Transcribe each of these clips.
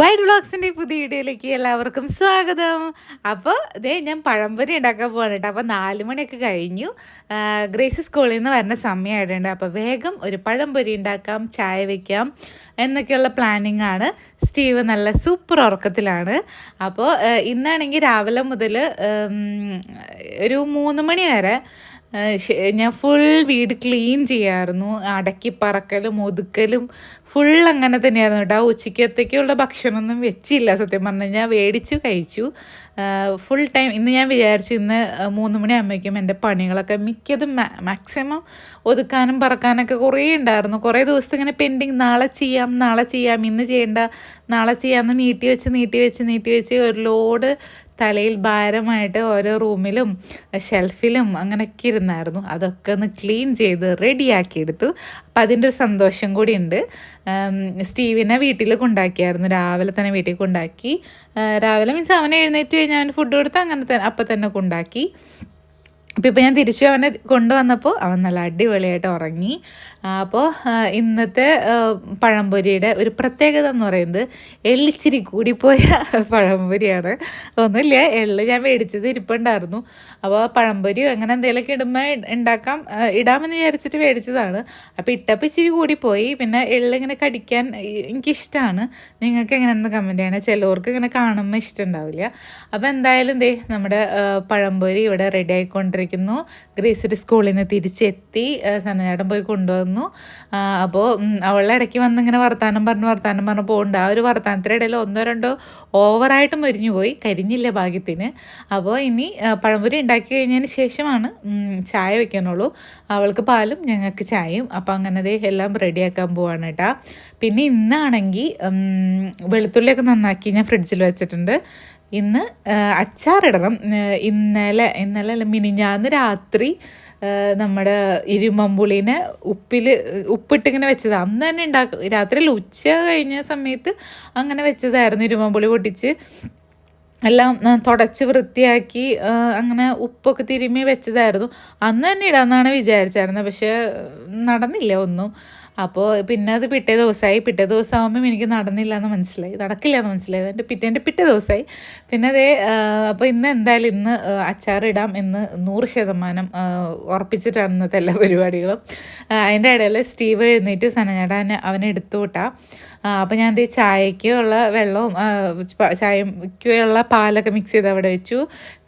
Wide വ്ളോഗ്സിന്റെ പുതിയ വീഡിയോയിലേക്ക് എല്ലാവർക്കും സ്വാഗതം. അപ്പോൾ ഇതേ ഞാൻ പഴംപൊരി ഉണ്ടാക്കാൻ പോവാണ് കേട്ടോ. അപ്പോൾ നാല് മണിയൊക്കെ കഴിഞ്ഞു. ഗ്രേസ് സ്കൂളിൽ നിന്ന് വരുന്ന സമയമായിട്ടുണ്ട് അപ്പോൾ വേഗം ഒരു പഴംപൊരി ഉണ്ടാക്കാം ചായ വയ്ക്കാം എന്നൊക്കെയുള്ള പ്ലാനിങ് ആണ്. സ്റ്റീവ് നല്ല സൂപ്പർ ഉറക്കത്തിലാണ്. അപ്പോൾ ഇന്നാണെങ്കിൽ രാവിലെ മുതൽ ഒരു മൂന്ന് മണി വരെ ഞാൻ ഫുൾ വീട് ക്ലീൻ ചെയ്യായിരുന്നു അടക്കി പറക്കലും ഒതുക്കലും ഫുൾ അങ്ങനെ തന്നെയായിരുന്നു കേട്ടോ. ഉച്ചയ്ക്കത്തേക്കുള്ള ഭക്ഷണമൊന്നും വെച്ചില്ല സത്യം പറഞ്ഞു. ഞാൻ മേടിച്ചു കഴിച്ചു. ഫുൾ ടൈം ഇന്ന് ഞാൻ വിചാരിച്ചു ഇന്ന് മൂന്ന് മണിയാകുമ്പോഴേക്കും എന്റെ പണികളൊക്കെ മിക്കതും മാക്സിമം ഒതുക്കാനും പറക്കാനൊക്കെ കുറേ ഉണ്ടായിരുന്നു. കുറേ ദിവസത്തെ ഇങ്ങനെ പെൻഡിങ് നാളെ ചെയ്യാം നാളെ ചെയ്യാം ഇന്ന് ചെയ്യേണ്ട നാളെ ചെയ്യാമെന്ന് നീട്ടി വെച്ച് നീട്ടി വെച്ച് നീട്ടി വെച്ച് ഒരു ലോഡ് തലയിൽ ഭാരമായിട്ട് ഓരോ റൂമിലും ഷെൽഫിലും അങ്ങനെയൊക്കെ ഇരുന്നായിരുന്നു. അതൊക്കെ ഒന്ന് ക്ലീൻ ചെയ്ത് റെഡിയാക്കിയെടുത്തു അപ്പം അതിന്റെ ഒരു സന്തോഷം കൂടി ഉണ്ട്. സ്റ്റീവിനെ വീട്ടിൽ കൊണ്ടാക്കിയായിരുന്നു. രാവിലെ തന്നെ വീട്ടിൽ കൊണ്ടാക്കി. രാവിലെ മീൻസ് അവനെ എഴുന്നേറ്റ് കഴിഞ്ഞാൽ അവന് ഫുഡ് കൊടുത്ത് അങ്ങനെ തന്നെ അപ്പം തന്നെ കൊണ്ടാക്കി. അപ്പോൾ ഇപ്പോൾ ഞാൻ തിരിച്ചു അവനെ കൊണ്ടുവന്നപ്പോൾ അവൻ നല്ല അടിപൊളിയായിട്ട് ഉറങ്ങി. അപ്പോൾ ഇന്നത്തെ പഴംപൊരിയുടെ ഒരു പ്രത്യേകത എന്ന് പറയുന്നത് എള്ളിച്ചിരി കൂടിപ്പോയ പഴംപൊരിയാണ്. ഒന്നുമില്ല എള്ള് ഞാൻ മേടിച്ചത് ഇരിപ്പുണ്ടായിരുന്നു. അപ്പോൾ പഴംപൊരി അങ്ങനെ എന്തെങ്കിലുമൊക്കെ ഇടുമ്പോൾ ഉണ്ടാക്കാം ഇടാമെന്ന് വിചാരിച്ചിട്ട് മേടിച്ചതാണ്. അപ്പോൾ ഇട്ടപ്പോൾ ഇച്ചിരി കൂടിപ്പോയി. പിന്നെ എള്ള് ഇങ്ങനെ കടിക്കാൻ എനിക്കിഷ്ടമാണ് നിങ്ങൾക്ക് എങ്ങനെയാണെന്ന് കമന്റ് ചെയ്യണേ. ചിലവർക്ക് ഇങ്ങനെ കാണുമ്പോൾ ഇഷ്ടമുണ്ടാവില്ല അപ്പോൾ എന്തായാലും ദേ നമ്മുടെ പഴംപൊരി ഇവിടെ റെഡി ആയിക്കൊണ്ടിരിക്കുന്നു ഗ്രേസറി സ്കൂളിൽ നിന്ന് തിരിച്ചെത്തി സനചേട്ടൻ പോയി കൊണ്ടുവന്നു. അപ്പോൾ അവളുടെ ഇടയ്ക്ക് വന്ന് ഇങ്ങനെ വർത്താനം പറഞ്ഞ് വർത്താനം പറഞ്ഞ് പോകുന്നുണ്ട് ആ ഒരു വർത്താനത്തിന്റെ ഇടയിൽ ഒന്നോ രണ്ടോ ഓവറായിട്ട് മരിഞ്ഞു പോയി. കരിഞ്ഞില്ല ഭാഗ്യത്തിന്. അപ്പോൾ ഇനി പഴംപൊരി ഉണ്ടാക്കി കഴിഞ്ഞതിന് ശേഷമാണ് ചായ വെക്കാനുള്ളൂ. അവൾക്ക് പാലും ഞങ്ങൾക്ക് ചായയും. അപ്പോൾ അങ്ങനെ ദേ എല്ലാം റെഡിയാക്കാൻ പോവാണ് കേട്ടാ പിന്നെ ഇന്നാണെങ്കിൽ വെളുത്തുള്ളിയൊക്കെ നന്നാക്കി ഞാൻ ഫ്രിഡ്ജിൽ വെച്ചിട്ടുണ്ട്. ഇന്ന് അച്ചാറിടണം. ഇന്നലെ ഇന്നലെ അല്ല മിനിഞ്ഞാന്ന് രാത്രി നമ്മുടെ ഇരുമമ്പുളിനെ ഉപ്പിൽ ഉപ്പിട്ടിങ്ങനെ വെച്ചത്. അന്ന് തന്നെ ഉണ്ടാക്കും രാത്രിയിൽ ഉച്ച കഴിഞ്ഞ സമയത്ത് അങ്ങനെ വെച്ചതായിരുന്നു ഇരുമ്പമ്പുളി പൊട്ടിച്ച്. എല്ലാം തുടച്ച് വൃത്തിയാക്കി അങ്ങനെ ഉപ്പൊക്കെ തിരുമ്മി വെച്ചതായിരുന്നു. അന്ന് തന്നെ ഇടാമെന്നാണ് വിചാരിച്ചായിരുന്നത് പക്ഷേ നടന്നില്ല ഒന്നും. അപ്പോൾ പിന്നെ അത് പിറ്റേ ദിവസമായി പിറ്റേ ദിവസം ആകുമ്പം എനിക്ക് നടന്നില്ല എന്ന് മനസ്സിലായി. നടക്കില്ല എന്ന് മനസ്സിലായി എന്റെ പിറ്റേന്റെ പിറ്റേ ദിവസമായി പിന്നെ അതേ അപ്പോൾ ഇന്ന് എന്തായാലും ഇന്ന് അച്ചാറിടാം എന്ന് നൂറ് ശതമാനം ഉറപ്പിച്ചിട്ടാണ് ഇന്നത്തെ എല്ലാ പരിപാടികളും. അതിന്റെ ഇടയിൽ സ്റ്റീവ് എഴുന്നേറ്റ്. സനഞ്ഞാടാൻ അവനെ എടുത്തു വിട്ടാ അപ്പോൾ ഞാൻ ദേ ചായക്കുള്ള വെള്ളവും ചായയ്ക്കുള്ള പാലൊക്കെ മിക്സ് ചെയ്ത് അവിടെ വെച്ചു.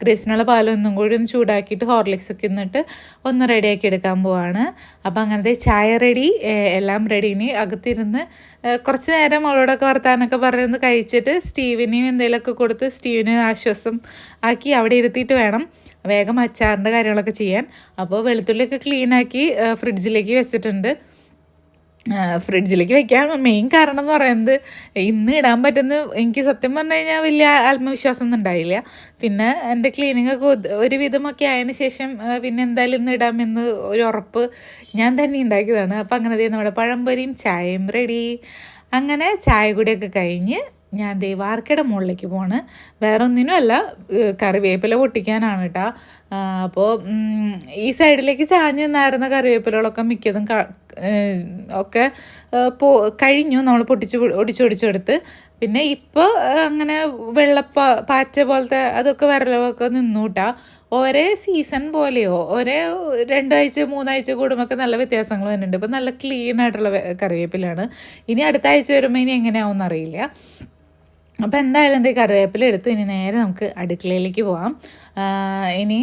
ഗ്രേസിനുള്ള പാലൊന്നും കൂടി ഒന്ന് ചൂടാക്കിയിട്ട് ഹോർലിക്സ് ഒക്കെ എന്നിട്ട് ഒന്ന് റെഡിയാക്കി എടുക്കാൻ പോവാണ്. അപ്പോൾ അങ്ങനത്തെ ചായ റെഡി എല്ലാം റെഡി ഇനി അകത്തിരുന്ന് കുറച്ച് നേരം അവളോടൊക്കെ വർത്താനൊക്കെ പറയുന്നത് കഴിച്ചിട്ട് സ്റ്റീവിനെയും എന്തെങ്കിലുമൊക്കെ കൊടുത്ത് സ്റ്റീവിന് ആശ്വാസം ആക്കി അവിടെ ഇരുത്തിയിട്ട് വേണം വേഗം അച്ചാറിന്റെ കാര്യങ്ങളൊക്കെ ചെയ്യാൻ. അപ്പോൾ വെളുത്തുള്ളിയൊക്കെ ക്ലീനാക്കി ഫ്രിഡ്ജിലേക്ക് വെച്ചിട്ടുണ്ട്. ഫ്രിഡ്ജിലേക്ക് വെക്കാൻ മെയിൻ കാരണം എന്ന് പറയുന്നത്. ഇന്ന് ഇടാൻ പറ്റുന്ന എനിക്ക് സത്യം പറഞ്ഞു കഴിഞ്ഞാൽ വലിയ ആത്മവിശ്വാസം ഒന്നും ഉണ്ടായില്ല. പിന്നെ എന്റെ ക്ലീനിങ് ഒക്കെ ഒരുവിധമൊക്കെ ആയതിന് ശേഷം പിന്നെ എന്തായാലും ഇന്ന് ഇടാമെന്ന് ഒരു ഉറപ്പ് ഞാൻ തന്നെ ഉണ്ടാക്കിയതാണ്. അപ്പം അങ്ങനെ നമ്മുടെ പഴംപൊരിയും ചായയും റെഡി അങ്ങനെ ചായ കൂടിയൊക്കെ കഴിഞ്ഞ് ഞാൻ ദേവാർക്കയുടെ മുകളിലേക്ക് പോവാണ്. വേറെ ഒന്നിനും അല്ല ഏഹ് കറിവേപ്പില പൊട്ടിക്കാനാണ് കേട്ടോ അപ്പോൾ ഈ സൈഡിലേക്ക് ചാഞ്ഞ് നിന്നായിരുന്ന കറിവേപ്പിലകളൊക്കെ മിക്കതും ഒക്കെ പോ കഴിഞ്ഞു. നമ്മൾ പൊട്ടിച്ച് ഒടിച്ചു ഒടിച്ച് ഒടിച്ചെടുത്ത് പിന്നെ ഇപ്പോൾ അങ്ങനെ വെള്ളപ്പ പാറ്റ പോലത്തെ അതൊക്കെ വരലൊക്കെ നിന്നൂട്ടാ ഒരേ സീസൺ പോലെയോ? ഒരേ രണ്ടാഴ്ച മൂന്നാഴ്ച കൂടുമ്പോൾ നല്ല വ്യത്യാസങ്ങൾ വരുന്നുണ്ട് ഇപ്പം നല്ല ക്ലീൻ ആയിട്ടുള്ള കറിവേപ്പിലാണ്. ഇനി അടുത്ത ആഴ്ച വരുമ്പോൾ ഇനി എങ്ങനെയാവും അറിയില്ല അപ്പോൾ എന്തായാലും എന്ത് കറിവേപ്പില എടുത്തു. ഇനി നേരെ നമുക്ക് അടുക്കളയിലേക്ക് പോകാം ഇനി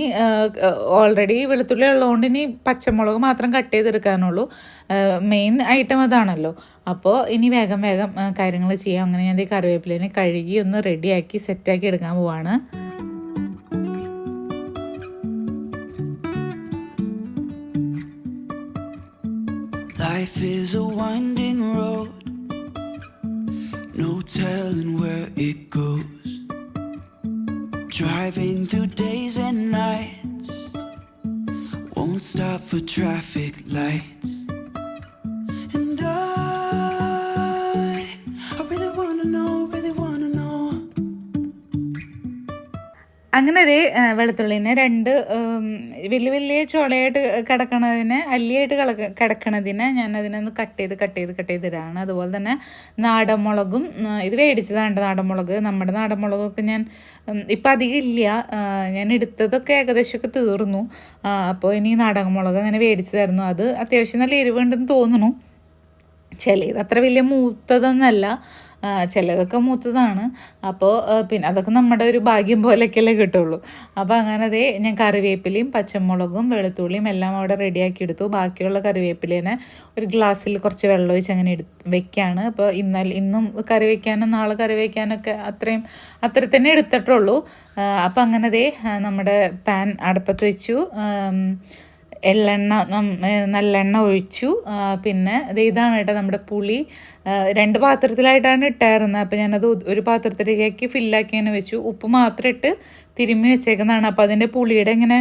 ഓൾറെഡി വെളുത്തുള്ളി ഉള്ളതുകൊണ്ട് ഇനി പച്ചമുളക് മാത്രം കട്ട് ചെയ്തെടുക്കാനുള്ളൂ. മെയിൻ ഐറ്റം അതാണല്ലോ. അപ്പോൾ ഇനി വേഗം വേഗം കാര്യങ്ങൾ ചെയ്യാം. അങ്ങനെ ഞാൻ ഈ കറിവേപ്പിലേനെ കഴുകി ഒന്ന് റെഡിയാക്കി സെറ്റാക്കി എടുക്കാൻ പോവാണ്. Life is a road, no telling where it goes. Driving through days and nights, won't stop for traffic lights. അങ്ങനെ അതേ വെളുത്തുള്ളിനെ രണ്ട് വലിയ വലിയ ചുളയായിട്ട് കിടക്കണതിനെ അല്ലിയായിട്ട് കിടക്ക കിടക്കണതിനെ ഞാൻ അതിനൊന്ന് കട്ട് ചെയ്ത് കട്ട് ചെയ്ത് കട്ട് ചെയ്തിടാണ് അതുപോലെ തന്നെ നാടൻ മുളകും ഇത് മേടിച്ചതാണ് നാടൻ മുളക് നമ്മുടെ നാടൻ മുളകൊക്കെ ഞാൻ ഇപ്പം അധികം ഇല്ല. ഞാൻ എടുത്തതൊക്കെ ഏകദേശമൊക്കെ തീർന്നു. അപ്പോൾ ഇനി നാടൻ മുളക് അങ്ങനെ മേടിച്ചതായിരുന്നു അത് അത്യാവശ്യം നല്ല എരിവുണ്ടെന്ന് തോന്നുന്നു. ചിലത് അത്ര വലിയ മൂത്തതൊന്നല്ല. ചിലതൊക്കെ മൂത്തതാണ്. അപ്പോൾ പിന്നെ അതൊക്കെ നമ്മുടെ ഒരു ഭാഗ്യം പോലെയൊക്കെയല്ലേ കിട്ടുള്ളൂ. അപ്പോൾ അങ്ങനെ അതേ ഞാൻ കറിവേപ്പിലയും പച്ചമുളകും വെളുത്തുള്ളിയും എല്ലാം അവിടെ റെഡിയാക്കി എടുത്തു. ബാക്കിയുള്ള കറിവേപ്പിലേനെ ഒരു ഗ്ലാസ്സിൽ കുറച്ച് വെള്ളം ഒഴിച്ച് അങ്ങനെ എടു വെക്കുകയാണ് അപ്പോൾ ഇന്നലെ ഇന്നും കറി വയ്ക്കാനും നാളെ കറി വയ്ക്കാനൊക്കെ അത്രയും അത്ര തന്നെ എടുത്തിട്ടുള്ളൂ. അപ്പോൾ അങ്ങനെ ദേ നമ്മുടെ പാൻ അടുപ്പത്ത് വെച്ചു. എള്ളെണ്ണ നല്ലെണ്ണ ഒഴിച്ചു. പിന്നെ ഇത് ഇതാണ് കേട്ടോ നമ്മുടെ പുളി. രണ്ട് പാത്രത്തിലായിട്ടാണ് ഇട്ടായിരുന്നത്. അപ്പോൾ ഞാനത് ഒരു പാത്രത്തിലേക്ക് ഫില്ലാക്കി തന്നെ വെച്ചു. ഉപ്പ് മാത്രം ഇട്ട് തിരുമ്മി വെച്ചേക്കുന്നതാണ്. അപ്പോൾ അതിന്റെ പുളിയുടെ ഇങ്ങനെ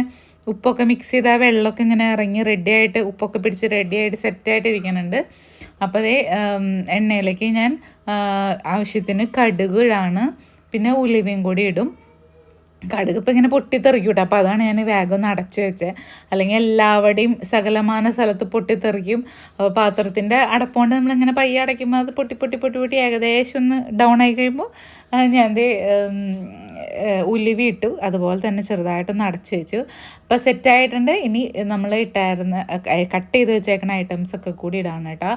ഉപ്പൊക്കെ മിക്സ് ചെയ്ത് ആ വെള്ളമൊക്കെ ഇങ്ങനെ ഇറങ്ങി റെഡി ആയിട്ട് ഉപ്പൊക്കെ പിടിച്ച് റെഡി ആയിട്ട് സെറ്റായിട്ട് ഇരിക്കുന്നുണ്ട്. അപ്പോൾ അതേ എണ്ണയിലേക്ക് ഞാൻ ആവശ്യത്തിന് കടുക് പിന്നെ ഉലുവയും കൂടി ഇടും. കടുക് ഇപ്പം ഇങ്ങനെ പൊട്ടിത്തെറിക്കൂട്ടെ. കേട്ടോ അപ്പോൾ അതാണ് ഞാൻ വേഗം ഒന്ന് അടച്ചു വെച്ചത് അല്ലെങ്കിൽ എല്ലാവരുടെയും സകലമാന സ്ഥലത്ത് പൊട്ടിത്തെറിക്കും. അപ്പോൾ പാത്രത്തിന്റെ അടപ്പുകൊണ്ട് നമ്മളിങ്ങനെ പയ്യ അടയ്ക്കുമ്പോൾ അത് പൊട്ടി പൊട്ടി പൊട്ടി പൊട്ടി ഏകദേശം ഒന്ന് ഡൗൺ ആയി കഴിയുമ്പോൾ ഞാൻ ഉലുവി ഇട്ടു. അതുപോലെ തന്നെ ചെറുതായിട്ടൊന്ന് അടച്ചു വെച്ചു. അപ്പോൾ സെറ്റായിട്ടുണ്ട് ഇനി നമ്മൾ ഇട്ടായിരുന്ന കട്ട് ചെയ്ത് വെച്ചേക്കുന്ന ഐറ്റംസ് ഒക്കെ കൂടി ഇടാണ് കേട്ടോ.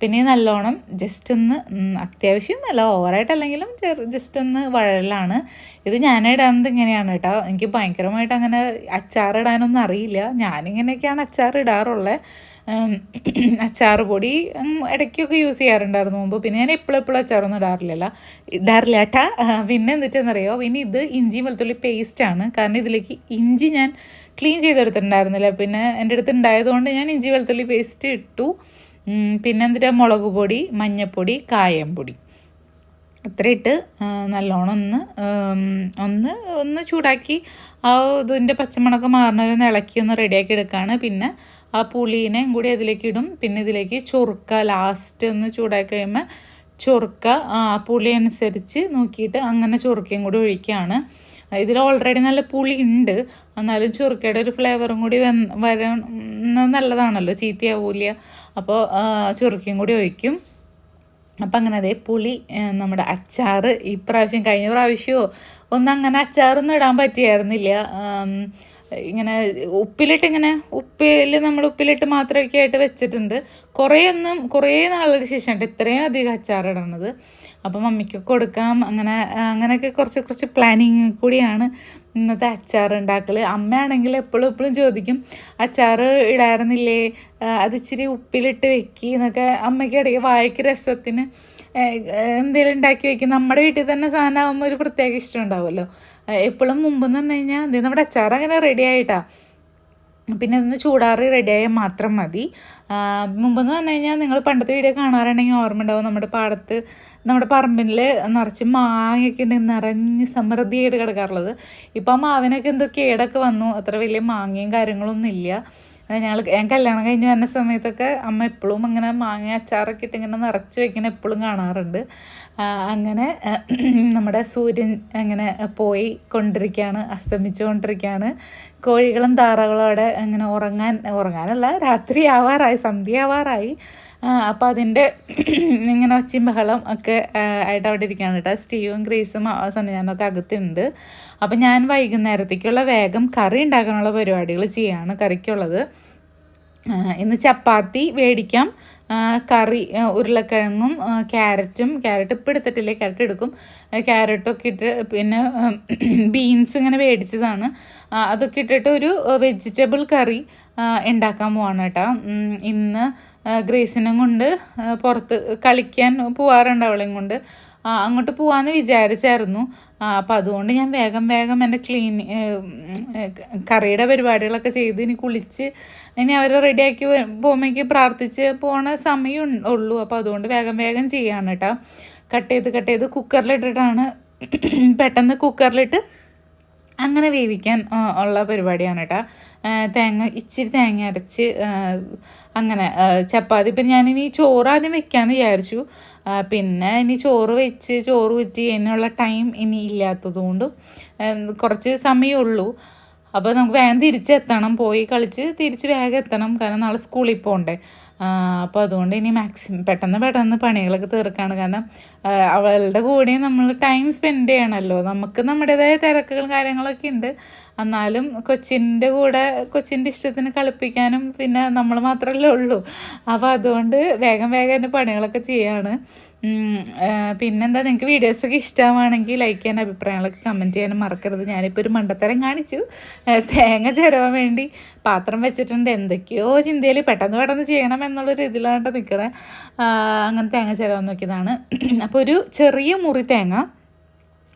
പിന്നെ നല്ലോണം ജസ്റ്റ് ഒന്ന് അത്യാവശ്യം അല്ല ഓവറായിട്ടല്ലെങ്കിലും ചെറു ജസ്റ്റ് ഒന്ന് വഴലാണ്. ഇത് ഞാനിടുന്നത് ഇങ്ങനെയാണ് കേട്ടോ. എനിക്ക് ഭയങ്കരമായിട്ട് അങ്ങനെ അച്ചാറിടാനൊന്നും അറിയില്ല. ഞാനിങ്ങനെയൊക്കെയാണ് അച്ചാർ ഇടാറുള്ളത് അച്ചാർ പൊടി ഇടയ്ക്കൊക്കെ യൂസ് ചെയ്യാറുണ്ടായിരുന്നു മുമ്പ്. പിന്നെ ഞാൻ എപ്പോഴും എപ്പോഴും അച്ചാറൊന്നും ഇടാറില്ലല്ലോ. ഇടാറില്ല ഏട്ടാ പിന്നെ എന്നിട്ടെന്നറിയോ പിന്നെ ഇത് ഇഞ്ചി വെളുത്തുള്ളി പേസ്റ്റാണ് കാരണം ഇതിലേക്ക് ഇഞ്ചി ഞാൻ ക്ലീൻ ചെയ്തെടുത്തിട്ടുണ്ടായിരുന്നില്ല. പിന്നെ എന്റെ അടുത്ത് ഉണ്ടായതുകൊണ്ട് ഞാൻ ഇഞ്ചി വെളുത്തുള്ളി പേസ്റ്റ് ഇട്ടു. ഉം, പിന്നെ എന്നിട്ട് മുളക് പൊടി മഞ്ഞൾപ്പൊടി കായം പൊടി. അത്ര ഇട്ട് നല്ലോണം ഒന്ന് ഒന്ന് ഒന്ന് ചൂടാക്കി ആ ഇതിന്റെ പച്ചമുളക് ഒന്ന് ഇളക്കി ഒന്ന് റെഡിയാക്കി എടുക്കുകയാണ് പിന്നെ ആ പുളീനെയും കൂടി അതിലേക്ക് ഇടും. പിന്നെ ഇതിലേക്ക് ചൊറുക്ക ലാസ്റ്റ് ഒന്ന് ചൂടാക്കി കഴിയുമ്പോൾ ചൊറുക്ക ആ പുളി അനുസരിച്ച് നോക്കിയിട്ട് അങ്ങനെ ചൊറുക്കയും കൂടി ഒഴിക്കുകയാണ് ഇതിൽ ഓൾറെഡി നല്ല പുളി ഉണ്ട്. എന്നാലും ചുറുക്കയുടെ ഒരു ഫ്ലേവറും കൂടി വരാൻ നല്ലതാണല്ലോ ചീത്തയാവൂല അപ്പോൾ ചുറുക്കയും കൂടി ഒഴിക്കും. അപ്പം അങ്ങനെ അതേ പുളി നമ്മുടെ അച്ചാർ ഈ പ്രാവശ്യം കഴിഞ്ഞ പ്രാവശ്യമോ ഒന്നും അങ്ങനെ അച്ചാറൊന്നും ഇടാൻ പറ്റിയായിരുന്നില്ല. ഇങ്ങനെ ഉപ്പിലിട്ട് ഇങ്ങനെ ഉപ്പിൽ നമ്മൾ ഉപ്പിലിട്ട് മാത്രമൊക്കെ ആയിട്ട് വെച്ചിട്ടുണ്ട്. കുറേ ഒന്നും കുറേ നാളുകൾക്ക് ശേഷമാണ് ഇത്രയും അധികം അച്ചാറിടണത് അപ്പം മമ്മിക്ക് കൊടുക്കാം. അങ്ങനെ അങ്ങനെയൊക്കെ കുറച്ച് കുറച്ച് പ്ലാനിങ് കൂടിയാണ് ഇന്നത്തെ അച്ചാർ ഉണ്ടാക്കൽ അമ്മയാണെങ്കിൽ എപ്പോഴും എപ്പോഴും ചോദിക്കും അച്ചാർ ഇടാറുന്നില്ലേ? ആ, അത് ഇച്ചിരി ഉപ്പിലിട്ട് വെക്കി എന്നൊക്കെ അമ്മയ്ക്ക് ഇടയ്ക്ക് വായിക്ക് രസത്തിന് എന്തെങ്കിലും ഉണ്ടാക്കി വെക്കും. നമ്മുടെ വീട്ടിൽ തന്നെ സാധനം ആകുമ്പോൾ ഒരു പ്രത്യേക ഇഷ്ടം ഉണ്ടാവുമല്ലോ. എപ്പോഴും മുമ്പെന്ന് പറഞ്ഞു കഴിഞ്ഞാൽ ദേ നമ്മുടെ അച്ചാർ അങ്ങനെ റെഡി ആയിട്ടാ. പിന്നെ ഒന്ന് ചൂടാറി റെഡിയായാൽ മാത്രം മതി. മുമ്പെന്ന് പറഞ്ഞു കഴിഞ്ഞാൽ നിങ്ങൾ പണ്ടത്തെ വീഡിയോ കാണാറുണ്ടെങ്കിൽ ഓർമ്മ ഉണ്ടാവും നമ്മുടെ പാടത്ത് നമ്മുടെ പറമ്പിൽ നിറച്ച് മാങ്ങയൊക്കെ ഉണ്ട് നിറഞ്ഞ് സമൃദ്ധിയായിട്ട് കിടക്കാറുള്ളത്. ഇപ്പം ആ മാവിനൊക്കെ എന്തോ കേടൊക്കെ വന്നു. അത്ര വലിയ മാങ്ങയും കാര്യങ്ങളൊന്നും ഇല്ല. ഞങ്ങൾ ഞാൻ കല്യാണം കഴിഞ്ഞ് വരുന്ന സമയത്തൊക്കെ അമ്മ എപ്പോഴും ഇങ്ങനെ മാങ്ങ അച്ചാറൊക്കെ ഇട്ട് ഇങ്ങനെ നിറച്ച് വെക്കണം എപ്പോഴും കാണാറുണ്ട്. അങ്ങനെ നമ്മുടെ സൂര്യൻ അങ്ങനെ പോയി കൊണ്ടിരിക്കുകയാണ് അസ്തമിച്ചു കൊണ്ടിരിക്കുകയാണ് കോഴികളും താറാകളും അവിടെ അങ്ങനെ ഉറങ്ങാൻ ഉറങ്ങാനല്ല രാത്രി ആവാറായി സന്ധ്യ ആവാറായി അപ്പോൾ അതിന്റെ ഇങ്ങനെ ഒച്ചയും ബഹളം ഒക്കെ ആയിട്ട് അവിടെ ഇരിക്കുകയാണ് കേട്ടോ. സ്റ്റീവും ഗ്രേസും സന്നിധാനമൊക്കെ അകത്തുണ്ട്. അപ്പം ഞാൻ വൈകുന്നേരത്തേക്കുള്ള വേഗം കറി ഉണ്ടാക്കാനുള്ള പരിപാടികൾ ചെയ്യാണ് കറിക്കുള്ളത്. ഇന്ന് ചപ്പാത്തി മേടിക്കാം കറി ഉരുളക്കിഴങ്ങും ക്യാരറ്റും ക്യാരറ്റ് ഇപ്പം എടുത്തിട്ടില്ലേ ക്യാരറ്റ് എടുക്കും. ക്യാരറ്റൊക്കെ ഇട്ട് പിന്നെ ബീൻസ് ഇങ്ങനെ മേടിച്ചതാണ് അതൊക്കെ ഇട്ടിട്ട് ഒരു വെജിറ്റബിൾ കറി ഉണ്ടാക്കാൻ പോവാണ് കേട്ടോ. ഇന്ന് ഗ്രേസിനും കൊണ്ട് പുറത്ത് കളിക്കാൻ പോവാറുണ്ട് അവളെയും കൊണ്ട്. അങ്ങോട്ട് പോവാന്ന് വിചാരിച്ചായിരുന്നു. അപ്പം അതുകൊണ്ട് ഞാൻ വേഗം വേഗം എന്റെ ക്ലീൻ കറിയുടെ പരിപാടികളൊക്കെ ചെയ്ത് ഇനി കുളിച്ച് ഇനി അവരെ റെഡിയാക്കി പോകുമ്പോഴേക്ക് പ്രാർത്ഥിച്ച് പോണ സമയം ഉള്ളൂ. അപ്പോൾ അതുകൊണ്ട് വേഗം വേഗം ചെയ്യാണ് കേട്ടോ. കട്ട് ചെയ്ത് കട്ട് ചെയ്ത് കുക്കറിലിട്ടിട്ടാണ് പെട്ടെന്ന് കുക്കറിലിട്ട് അങ്ങനെ വേവിക്കാൻ ഉള്ള പരിപാടിയാണ് കേട്ടോ തേങ്ങ ഇച്ചിരി തേങ്ങ അരച്ച് അങ്ങനെ ചപ്പാത്തി. ഇപ്പം ഞാനിനി ചോറ് ആദ്യം വെക്കാമെന്ന് വിചാരിച്ചു. പിന്നെ ഇനി ചോറ് വെച്ച് ചോറ് ഊറ്റി അതിനുള്ള ടൈം ഇനി ഇല്ലാത്തത് കൊണ്ടും സമയമേ കുറച്ച് സമയമുള്ളൂ അപ്പോൾ നമുക്ക് വേഗം തിരിച്ചെത്തണം. പോയി കളിച്ച് തിരിച്ച് വേഗം എത്തണം. കാരണം നാളെ സ്കൂളിൽ പോകണ്ടേ അപ്പോൾ അതുകൊണ്ട് ഇനി മാക്സിമം പെട്ടെന്ന് പെട്ടെന്ന് പണികളൊക്കെ തീർക്കാണ്. കാരണം അവളുടെ കൂടെ നമ്മൾ ടൈം സ്പെൻഡ് ചെയ്യണമല്ലോ നമുക്ക് നമ്മുടേതായ തിരക്കുകളും കാര്യങ്ങളൊക്കെ ഉണ്ട്. എന്നാലും കൊച്ചിന്റെ കൂടെ കൊച്ചിന്റെ ഇഷ്ടത്തിന് കളിപ്പിക്കാനും പിന്നെ നമ്മൾ മാത്രമല്ലേ ഉള്ളൂ. അപ്പോൾ അതുകൊണ്ട് വേഗം വേഗം എന്റെ പണികളൊക്കെ ചെയ്യാണ്. പിന്നെന്താ നിങ്ങൾക്ക് വീഡിയോസൊക്കെ ഇഷ്ടമാണെങ്കിൽ ലൈക്ക് ചെയ്യാൻ അഭിപ്രായങ്ങളൊക്കെ കമന്റ് ചെയ്യാനും മറക്കരുത്. ഞാനിപ്പോൾ ഒരു മണ്ടത്തരം കാണിച്ചു. തേങ്ങ ചിരവാൻ വേണ്ടി പാത്രം വെച്ചിട്ടുണ്ട്. എന്തൊക്കെയോ ചിന്തയിൽ പെട്ടെന്ന് പെട്ടെന്ന് ചെയ്യണം എന്നുള്ളൊരു ഇതിലാണ്ട് നിൽക്കണേ അങ്ങനെ തേങ്ങ ചിരവാൻ നോക്കിയതാണ്. അപ്പോൾ ഒരു ചെറിയ മുറി തേങ്ങ.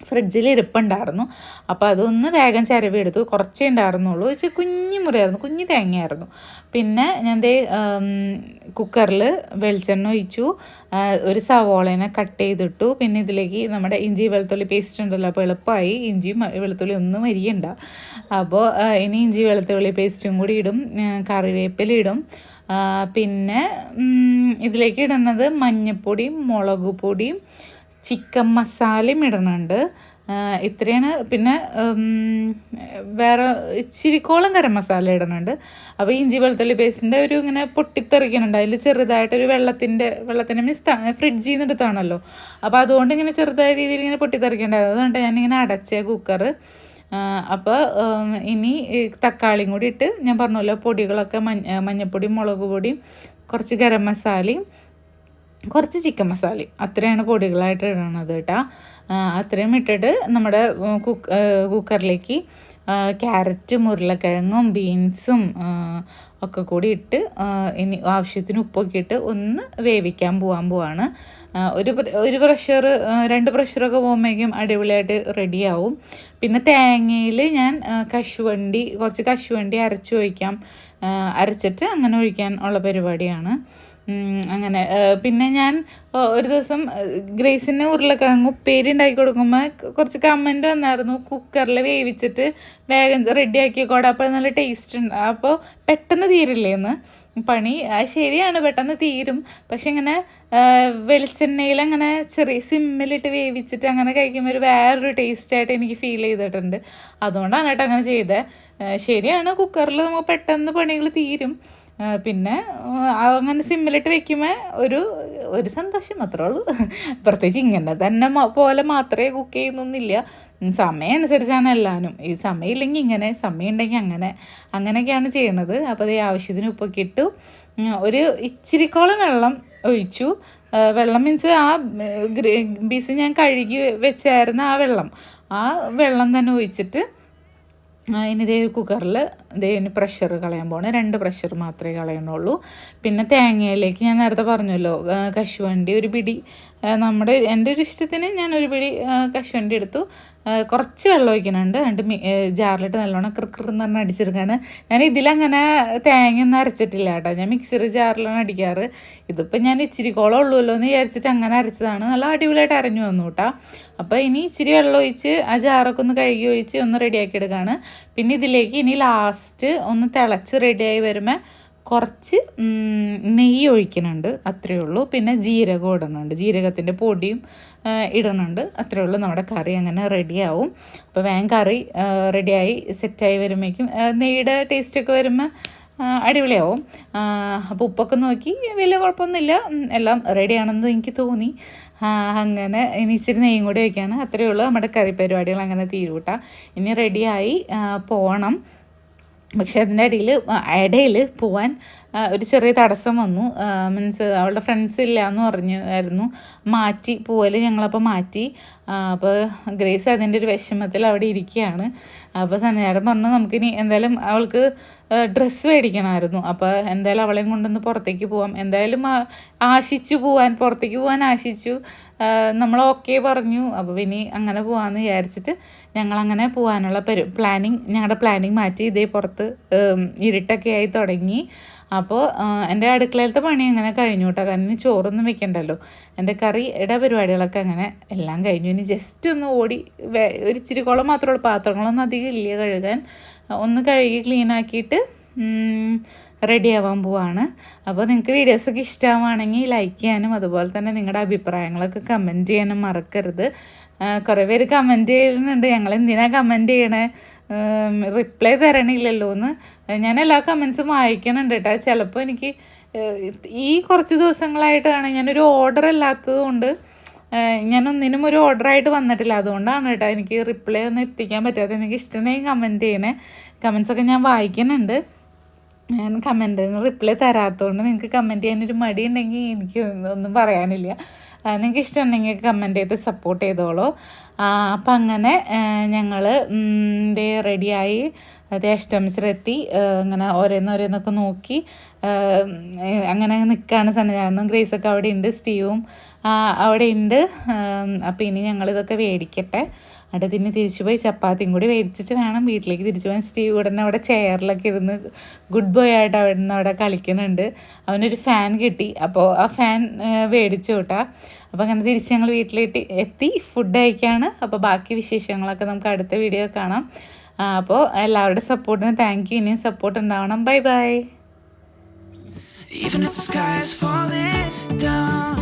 ഫ്രിഡ്ജിൽ ഇരിപ്പുണ്ടായിരുന്നു. അപ്പോൾ അതൊന്ന് വേഗം ചിരവി എടുത്തു. കുറച്ചേ ഉണ്ടായിരുന്നുള്ളൂ. വെച്ച് കുഞ്ഞു മുറിയായിരുന്നു. കുഞ്ഞു തേങ്ങയായിരുന്നു. പിന്നെ ഞാൻ ദേ കുക്കറിൽ വെളിച്ചെണ്ണ ഒഴിച്ചു. ഒരു സവോളേനെ കട്ട് ചെയ്തിട്ടു. പിന്നെ ഇതിലേക്ക് നമ്മുടെ ഇഞ്ചി വെളുത്തുള്ളി പേസ്റ്റ് ഉണ്ടല്ലോ അപ്പോൾ എളുപ്പമായി. ഇഞ്ചിയും വെളുത്തുള്ളി ഒന്നും അരിയണ്ട. അപ്പോൾ ഇനി ഇഞ്ചി വെളുത്തുള്ളി പേസ്റ്റും കൂടി ഇടും. കറിവേപ്പില ഇടും. പിന്നെ ഇതിലേക്ക് ഇടുന്നത് മഞ്ഞൾപ്പൊടിയും മുളക് പൊടിയും ചിക്കൻ മസാലയും ഇടുന്നുണ്ട് ഇത്രയാണ്. പിന്നെ വേറെ ഇച്ചിരിക്കോളം ഗരം മസാല ഇടുന്നുണ്ട് അപ്പോൾ ഇഞ്ചി വെളുത്തുള്ളി പേസ്റ്റിന്റെ ഒരു ഇങ്ങനെ പൊട്ടിത്തെറിക്കുന്നുണ്ട്. അതിൽ ചെറുതായിട്ടൊരു വെള്ളത്തിന്റെ വെള്ളത്തിന്റെ മീൻസ് ഫ്രിഡ്ജിൽ നിന്ന് എടുത്താണല്ലോ. അപ്പോൾ അതുകൊണ്ട് ഇങ്ങനെ ചെറുതായ രീതിയിൽ ഇങ്ങനെ പൊട്ടിത്തെറിക്കേണ്ടത് അതുകൊണ്ട് ഞാനിങ്ങനെ അടച്ചേ കുക്കർ അപ്പോൾ ഇനി തക്കാളിയും കൂടി ഇട്ട് ഞാൻ പറഞ്ഞല്ലോ പൊടികളൊക്കെ മഞ്ഞ മഞ്ഞൾപ്പൊടിയും മുളക് പൊടിയും കുറച്ച് ഗരം മസാലയും കുറച്ച് ചിക്കൻ മസാലയും. അത്രയാണ് പൊടികളായിട്ട് ഇടണത് കേട്ടോ. അത്രയും ഇട്ടിട്ട് നമ്മുടെ കുക്ക് കുക്കറിലേക്ക് ക്യാരറ്റും ഉരുളക്കിഴങ്ങും ബീൻസും ഒക്കെ കൂടി ഇട്ട് ഇനി ആവശ്യത്തിന് ഉപ്പൊക്കെ ഇട്ട് ഒന്ന് വേവിക്കാൻ പോകാൻ പോവാണ്. ഒരു ഒരു പ്രഷർ രണ്ട് പ്രഷറൊക്കെ പോകുമ്പോഴേക്കും അടിപൊളിയായിട്ട് റെഡിയാവും പിന്നെ തേങ്ങയിൽ ഞാൻ കശുവണ്ടി കുറച്ച് കശുവണ്ടി അരച്ച് ഒഴിക്കാം. അരച്ചിട്ട് അങ്ങനെ ഒഴിക്കാൻ ഉള്ള പരിപാടിയാണ്. അങ്ങനെ. പിന്നെ ഞാൻ ഒരു ദിവസം ഗ്രേസിന് ഉരുളക്കിഴങ്ങ് ഉപ്പേരി ഉണ്ടാക്കി കൊടുക്കുമ്പോൾ കുറച്ച് കമന്റ് വന്നായിരുന്നു. കുക്കറിൽ വേവിച്ചിട്ട് വേഗം റെഡിയാക്കിക്കോടെ അപ്പോൾ നല്ല ടേസ്റ്റ് ഉണ്ട്. അപ്പോൾ പെട്ടെന്ന് തീരില്ലേന്ന് പണി. അത് ശരിയാണ് പെട്ടെന്ന് തീരും. പക്ഷെ ഇങ്ങനെ വെളിച്ചെണ്ണയിൽ അങ്ങനെ ചെറിയ സിമ്മിലിട്ട് വേവിച്ചിട്ട് അങ്ങനെ കഴിക്കുമ്പോൾ ഒരു വേറൊരു ടേസ്റ്റായിട്ട് എനിക്ക് ഫീൽ ചെയ്തിട്ടുണ്ട്. അതുകൊണ്ടാണ് കേട്ടോ അങ്ങനെ ചെയ്തത് ശരിയാണ് കുക്കറിൽ നമുക്ക് പെട്ടെന്ന് പണികൾ തീരും. പിന്നെ അങ്ങനെ സിമ്മിലിട്ട് വെക്കുമ്പോൾ ഒരു ഒരു സന്തോഷം മാത്രമേ ഉള്ളൂ. പ്രത്യേകിച്ച് ഇങ്ങനെ തന്നെ പോലെ മാത്രമേ കുക്ക് ചെയ്യുന്നൊന്നുമില്ല. സമയം അനുസരിച്ചാണ് എല്ലാവരും. ഈ സമയമില്ലെങ്കിൽ ഇങ്ങനെ സമയം ഉണ്ടെങ്കിൽ അങ്ങനെ അങ്ങനെയൊക്കെയാണ് ചെയ്യണത് അപ്പോൾ അത് ആവശ്യത്തിന് ഉപ്പൊക്കെ ഇട്ടു. ഒരു ഇച്ചിരിക്കോളം വെള്ളം ഒഴിച്ചു. വെള്ളം മീൻസ് ആ ബീസ് ഞാൻ കഴുകി വെച്ചായിരുന്ന ആ വെള്ളം. ആ വെള്ളം തന്നെ ഒഴിച്ചിട്ട് ഇനി ഇതേ കുക്കറിൽ ഇതേ ഇനി പ്രഷർ കളയാൻ പോകണം രണ്ട് പ്രഷർ മാത്രമേ കളയണുള്ളൂ. പിന്നെ തേങ്ങയിലേക്ക് ഞാൻ നേരത്തെ പറഞ്ഞല്ലോ കശുവണ്ടി ഒരു പിടി. നമ്മുടെ എന്റെ ഒരു ഇഷ്ടത്തിന് ഞാൻ ഒരു പിടി കശുവണ്ടി എടുത്തു. കുറച്ച് വെള്ളം ഒഴിക്കുന്നുണ്ട് രണ്ട് ജാറിലിട്ട് നല്ലോണം ക്രിക്കറെന്ന് പറഞ്ഞ് അടിച്ചെടുക്കുകയാണ് ഞാൻ ഇതിലങ്ങനെ തേങ്ങ ഒന്നും അരച്ചിട്ടില്ല കേട്ടോ. ഞാൻ മിക്സർ ജാറിലാണ് അടിക്കാറ്. ഇതിപ്പോൾ ഞാൻ ഇച്ചിരി കോളം ഉള്ളുവല്ലോ എന്ന് വിചാരിച്ചിട്ട് അങ്ങനെ അരച്ചതാണ്. നല്ല അടിപൊളിയായിട്ട് അരഞ്ഞു വന്നു കേട്ടോ. അപ്പോൾ ഇനി ഇച്ചിരി വെള്ളം ഒഴിച്ച് ആ ജാറൊക്കെ ഒന്ന് കഴുകി ഒഴിച്ച് ഒന്ന് റെഡിയാക്കി എടുക്കുകയാണ് പിന്നെ ഇതിലേക്ക് ഇനി ലാസ്റ്റ് ഒന്ന് തിളച്ച് റെഡിയായി വരുമ്പോൾ കുറച്ച് നെയ്യ് ഒഴിക്കുന്നുണ്ട് അത്രയേ ഉള്ളൂ. പിന്നെ ജീരകം ഇടുന്നുണ്ട് ജീരകത്തിന്റെ പൊടിയും ഇടുന്നുണ്ട് അത്രയേ ഉള്ളൂ. നമ്മുടെ കറി അങ്ങനെ റെഡിയാവും അപ്പോൾ വേഗം കറി റെഡിയായി സെറ്റായി വരുമ്പോഴേക്കും നെയ്യുടെ ടേസ്റ്റൊക്കെ വരുമ്പോൾ അടിപൊളിയാവും. അപ്പോൾ ഉപ്പൊക്കെ നോക്കി വലിയ കുഴപ്പമൊന്നുമില്ല. എല്ലാം റെഡിയാണെന്ന് എനിക്ക് തോന്നി. അങ്ങനെ ഇനി ഇച്ചിരി നെയ്യും കൂടി വയ്ക്കുകയാണ് അത്രയേ ഉള്ളൂ. നമ്മുടെ കറി പരിപാടികൾ അങ്ങനെ തീരൂട്ടാ. ഇനി റെഡിയായി പോകണം പക്ഷെ അതിന്റെ ഇടയിൽ ഇടയിൽ പോവാൻ ഒരു ചെറിയ തടസ്സം വന്നു. മീൻസ് അവളുടെ ഫ്രണ്ട്സ് ഇല്ല എന്ന് പറഞ്ഞു ആയിരുന്നു. മാറ്റി പോവൽ ഞങ്ങളപ്പോൾ മാറ്റി. അപ്പോൾ ഗ്രേസ് അതിന്റെ ഒരു വിഷമത്തിൽ അവിടെ ഇരിക്കുകയാണ്. അപ്പോൾ സന്ധ്യാടം പറഞ്ഞു നമുക്കിനി എന്തായാലും അവൾക്ക് ഡ്രസ്സ് മേടിക്കണമായിരുന്നു. അപ്പോൾ എന്തായാലും അവളെയും കൊണ്ടൊന്ന് പുറത്തേക്ക് പോവാം. എന്തായാലും ആശിച്ചു പോവാൻ പുറത്തേക്ക് പോകാൻ ആശിച്ചു. നമ്മൾ ഓക്കെ പറഞ്ഞു. അപ്പോൾ ഇനി അങ്ങനെ പോകാമെന്ന് വിചാരിച്ചിട്ട് ഞങ്ങളങ്ങനെ പോകാനുള്ള പരി പ്ലാനിങ് ഞങ്ങളുടെ പ്ലാനിങ് മാറ്റി ഇതേ പുറത്ത് ഇരുട്ടൊക്കെ ആയി തുടങ്ങി. അപ്പോൾ എന്റെ അടുക്കളയിലത്തെ പണി അങ്ങനെ കഴിഞ്ഞു കേട്ടോ. കാരണം ചോറൊന്നും വെക്കണ്ടല്ലോ. എന്റെ കറിയുടെ പരിപാടികളൊക്കെ അങ്ങനെ എല്ലാം കഴിഞ്ഞു. ഇനി ജസ്റ്റ് ഒന്ന് ഓടി ഒരു ഇച്ചിരി കുളം മാത്രമുള്ള പാത്രങ്ങളൊന്നും അധികം ഇല്ല കഴുകാൻ. ഒന്ന് കഴുകി ക്ലീൻ ആക്കിയിട്ട് റെഡി ആവാൻ പോവാണ്. അപ്പോൾ നിങ്ങൾക്ക് വീഡിയോസൊക്കെ ഇഷ്ടമാണെങ്കിൽ ലൈക്ക് ചെയ്യാനും അതുപോലെ തന്നെ നിങ്ങളുടെ അഭിപ്രായങ്ങളൊക്കെ കമന്റ് ചെയ്യാനും മറക്കരുത്. കുറേ പേര് കമന്റ് ചെയ്യുന്നുണ്ട്. ഞങ്ങൾ എന്തിനാണ് കമന്റ് ചെയ്യണേ? റിപ്ലൈ തരണില്ലല്ലോ എന്ന് ഞാൻ എല്ലാ കമൻസും വായിക്കുന്നുണ്ട് കേട്ടോ ചിലപ്പോൾ എനിക്ക് ഈ കുറച്ച് ദിവസങ്ങളായിട്ടാണ് ഞാനൊരു ഓർഡർ അല്ലാത്തത് കൊണ്ട് ഞാനൊന്നിനും ഒരു ഓർഡറായിട്ട് വന്നിട്ടില്ല. അതുകൊണ്ടാണ് കേട്ടോ എനിക്ക് റിപ്ലൈ ഒന്നും എത്തിക്കാൻ പറ്റാതെ എനിക്ക് ഇഷ്ടമുണ്ടെങ്കിൽ കമന്റ് ചെയ്യണേ. കമൻസൊക്കെ ഞാൻ വായിക്കുന്നുണ്ട് ഞാൻ കമന്റിന് റിപ്ലൈ തരാത്തതുകൊണ്ട് നിങ്ങൾക്ക് കമന്റ് ചെയ്യാനൊരു മടി ഉണ്ടെങ്കിൽ എനിക്ക് ഒന്നും പറയാനില്ല. നിങ്ങൾക്ക് ഇഷ്ടമുണ്ടെങ്കിൽ കമന്റ് ചെയ്ത് സപ്പോർട്ട് ചെയ്തോളൂ. അപ്പം അങ്ങനെ ഞങ്ങൾ റെഡിയായി അത് അഷ്ടമിശ്രെത്തി ഇങ്ങനെ ഓരോന്നോരോന്നൊക്കെ നോക്കി അങ്ങനെ നിൽക്കുകയാണ് സന്നിധാനം ഗ്രേസൊക്കെ അവിടെ ഉണ്ട് സ്റ്റീവും അവിടെ ഉണ്ട് അപ്പോൾ ഇനി ഞങ്ങളിതൊക്കെ മേടിക്കട്ടെ അവിടെ ഇനി തിരിച്ചു പോയി ചപ്പാത്തിയും കൂടി മേടിച്ചിട്ട് വേണം വീട്ടിലേക്ക് തിരിച്ചു പോകാൻ. സ്റ്റീവ് ഉടനെ അവിടെ ചെയറിലൊക്കെ ഇരുന്ന് ഗുഡ് ബോയ് ആയിട്ട് അവിടെ നിന്ന് അവിടെ കളിക്കുന്നുണ്ട്. അവനൊരു ഫാൻ കിട്ടി. അപ്പോൾ ആ ഫാൻ മേടിച്ചു കൂട്ടാ. അപ്പോൾ അങ്ങനെ തിരിച്ച് ഞങ്ങൾ വീട്ടിലേക്ക് എത്തി. ഫുഡ് കഴിക്കുകയാണ് അപ്പോൾ ബാക്കി വിശേഷങ്ങളൊക്കെ നമുക്ക് അടുത്ത വീഡിയോ കാണാം. അപ്പോൾ എല്ലാവരുടെ സപ്പോർട്ടിന് താങ്ക് യു ഇനിയും സപ്പോർട്ട് ഉണ്ടാവണം. Bye bye Even if the sky is falling down